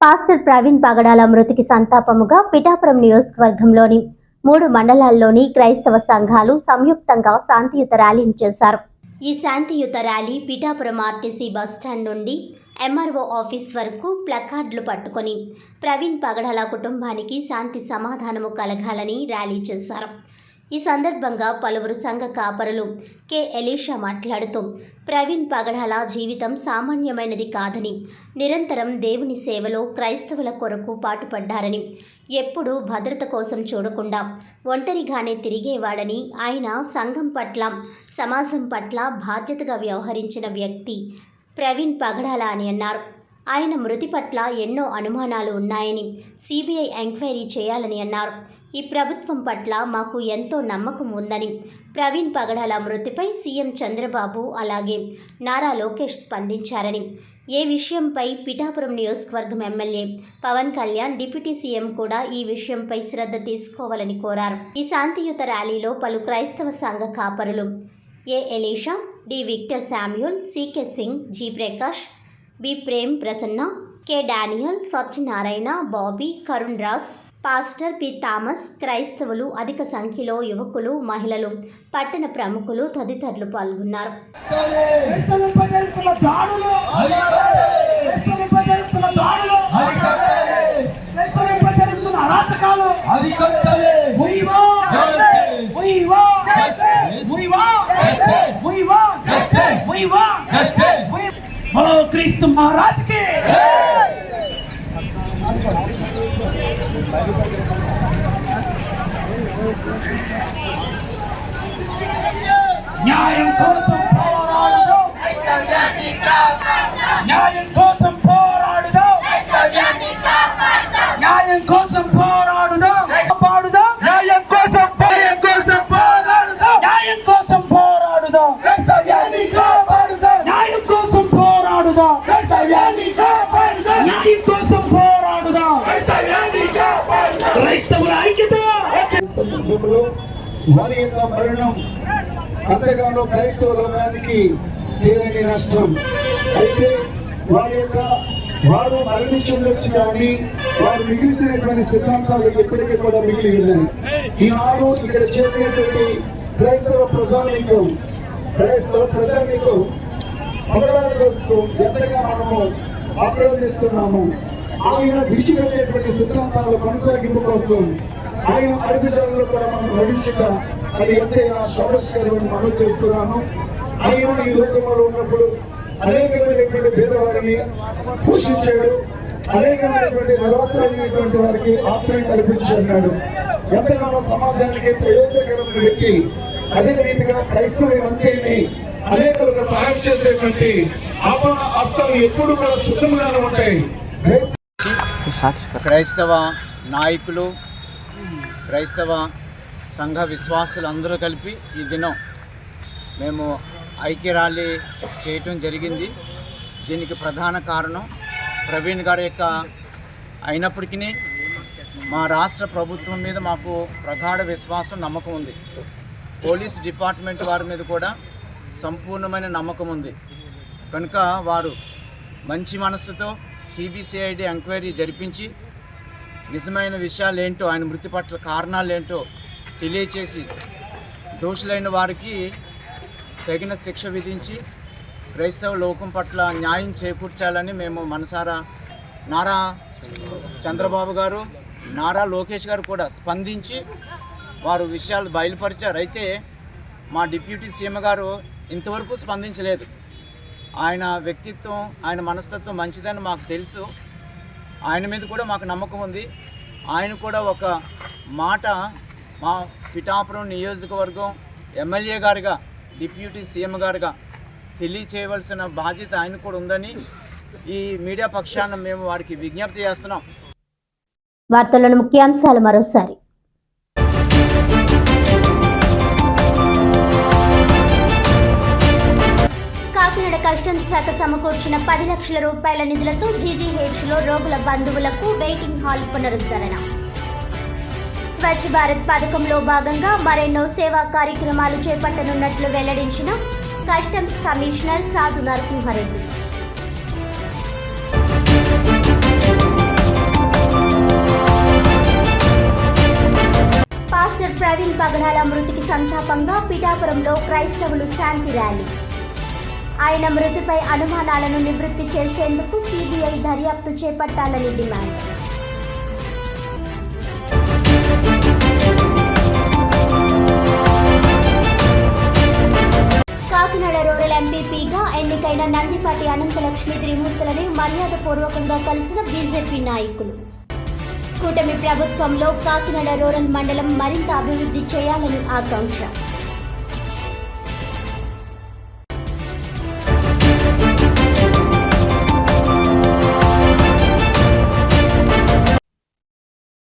Pastor Praveen పగడాల మృతికి సంతాపముగా పిఠాపురం నియోజకవర్గంలోని మూడు మండలాల్లోని క్రైస్తవ సంఘాలు సంయుక్తంగా శాంతియుత ర్యాలీని చేశారు. ఈ శాంతియుత rally Pithapuram RTC bus stand నుండి ఎంఆర్ఓ ఆఫీస్ వరకు ప్లకార్డులు పట్టుకొని ప్రవీణ్ పగడాల కుటుంబానికి శాంతి సమాధానము కలగాలని ర్యాలీ చేశారు. ఈ సందర్భంగా పలువురు సంఘ కాపరులు కె. ఎలీషా మాట్లాడుతూ ప్రవీణ్ పగడాల జీవితం సామాన్యమైనది కాదని నిరంతరం దేవుని సేవలో క్రైస్తవుల కొరకు పాటుపడ్డారని ఎప్పుడూ భద్రత కోసం చూడకుండా ఒంటరిగానే తిరిగేవాడని ఆయన సంఘం పట్ల సమాజం పట్ల బాధ్యతగా వ్యవహరించిన వ్యక్తి ప్రవీణ్ పగడాల అని అన్నారు. ఆయన మృతి పట్ల ఎన్నో అనుమానాలు ఉన్నాయని సిబిఐ ఎంక్వైరీ చేయాలని అన్నారు. ఈ ప్రభుత్వం పట్ల మాకు ఎంతో నమ్మకం ఉందని. ప్రవీణ్ పగడాల మృతిపై సీఎం చంద్రబాబు అలాగే నారా లోకేష్ స్పందించారని. ఏ విషయంపై పిఠాపురం నియోజకవర్గం MLA Pawan Kalyan deputy CM కూడా ఈ విషయంపై శ్రద్ధ తీసుకోవాలని కోరారు. ఈ శాంతియుత ర్యాలీలో పలు క్రైస్తవ సంఘ కాపరులు A Elisha D Victor Samuel C K Singh G Prakash B Prem Prasanna K Daniel Satyanarayana Bobby Karun Raj pastor P Thomas క్రైస్తవులు అధిక సంఖ్యలో యువకులు మహిళలు పట్టణ ప్రముఖులు తదితరులు పాల్గొన్నారు జరుగుతున్న దాడులు న్యాయం కోసం పోరాడుదాం న్యాయం కోసం పోరాడుదాం న్యాయం కోసం పోరాడుదాం సమయంలో వారి యొక్క మరణం అంతగానో క్రైస్తవ లోకానికి తీరని నష్టం. అయితే వారి యొక్క వారు మరణించుండొచ్చు కానీ వారు మిగిల్చినటువంటి సిద్ధాంతాలు ఎప్పటికీ కూడా మిగిలి ఉన్నాయి. ఈనాడు ఇక్కడ చేరినటువంటి క్రైస్తవ ప్రజానీకం క్రైస్తవ ప్రజానీకం పగడాల కోసం ఎంతగా మనము ఆక్రందిస్తున్నాము ఆయన విడిచిపెట్టేటువంటి సిద్ధాంతాల కొనసాగింపు కోసం ఆయన అడుగుజాలలో కూడా మనం నడిచుట అది ఎంతైనా సంరక్షకరమని మనం చేస్తున్నాను ఆయన ఈ లోకంలో ఉన్నప్పుడు అనేకమైనటువంటి పేదవారిని పోషించాడు. అనేకమైనటువంటి నిరాశ్రమైనటువంటి వారికి ఆశ్రయం కల్పించాడు. ఎంతగానో సమాజానికి ప్రయోజనకరమైన వ్యక్తి అదే రీతిగా క్రైస్తవ అంతేని అనేకులకు సహాయం చేసేటువంటి ఆపణ హస్తాలు ఎప్పుడు కూడా సిద్ధంగానే ఉంటాయి. క్రైస్తవ క్రైస్తవ నాయకులు క్రైస్తవ సంఘ విశ్వాసులందరూ కలిపి ఈ దినం మేము ఐక్య ర్యాలీ చేయటం జరిగింది. దీనికి ప్రధాన కారణం ప్రవీణ్ గారి యొక్క అయినప్పటికీ మా రాష్ట్ర ప్రభుత్వం మీద మాకు ప్రగాఢ విశ్వాసం నమ్మకం ఉంది. పోలీస్ డిపార్ట్మెంట్ వారి మీద కూడా సంపూర్ణమైన నమ్మకం ఉంది. కనుక వారు మంచి మనస్సుతో సిబిసిఐడి ఎంక్వైరీ జరిపించి నిజమైన విషయాలు ఏంటో ఆయన మృతి పట్ల కారణాలు ఏంటో తెలియచేసి దోషులైన వారికి తగిన శిక్ష విధించి క్రైస్తవ లోకం పట్ల న్యాయం చేకూర్చాలని మేము మనసారా నారా చంద్రబాబు గారు నారా లోకేష్ గారు కూడా స్పందించి వారు విషయాలు బయలుపరిచారు. అయితే మా డిప్యూటీ సీఎం గారు ఇంతవరకు స్పందించలేదు. ఆయన వ్యక్తిత్వం ఆయన మనస్తత్వం మంచిదని మాకు తెలుసు. ఆయన మీద కూడా మాకు నమ్మకం ఉంది. ఆయన కూడా ఒక మాట మా పిఠాపురం నియోజకవర్గం ఎమ్మెల్యే గారుగా డిప్యూటీ సీఎం గారుగా తెలియచేయవలసిన బాధ్యత ఆయన కూడా ఉందని ఈ మీడియా పక్షాన మేము వారికి విజ్ఞప్తి చేస్తున్నాం. వార్తలను ముఖ్యాంశాలు మరోసారి. శాఖ సమకూర్చిన పది లక్షల రూపాయల నిధులతో జీజీహెచ్లో రోగుల బంధువులకు వెయిటింగ్ హాల్ పునరుద్ధరణ. స్వచ్ఛ భారత్ పథకంలో భాగంగా మరెన్నో సేవా కార్యక్రమాలు చేపట్టనున్నట్లు వెల్లడించిన కస్టమ్స్ కమిషనర్ సాధు నరసింహారెడ్డి. పాస్టర్ ప్రవీణ్ పగడాల మృతికి సంతాపంగా పిఠాపురంలో క్రైస్తవులు శాంతి ర్యాలీ. ఆయన మృతిపై అనుమానాలను నివృత్తి చేసేందుకు సిబిఐ దర్యాప్తు చేపట్టాలని డిమాండ్. కాకినాడ రూరల్ ఎంపీపీగా ఎన్నికైన నందిపాటి అనంతలక్ష్మి త్రిమూర్తులని మర్యాదపూర్వకంగా కలిసిన బీజేపీ నాయకులు. కూటమి ప్రభుత్వంలో కాకినాడ రూరల్ మండలం మరింత అభివృద్ధి చేయాలని ఆకాంక్ష.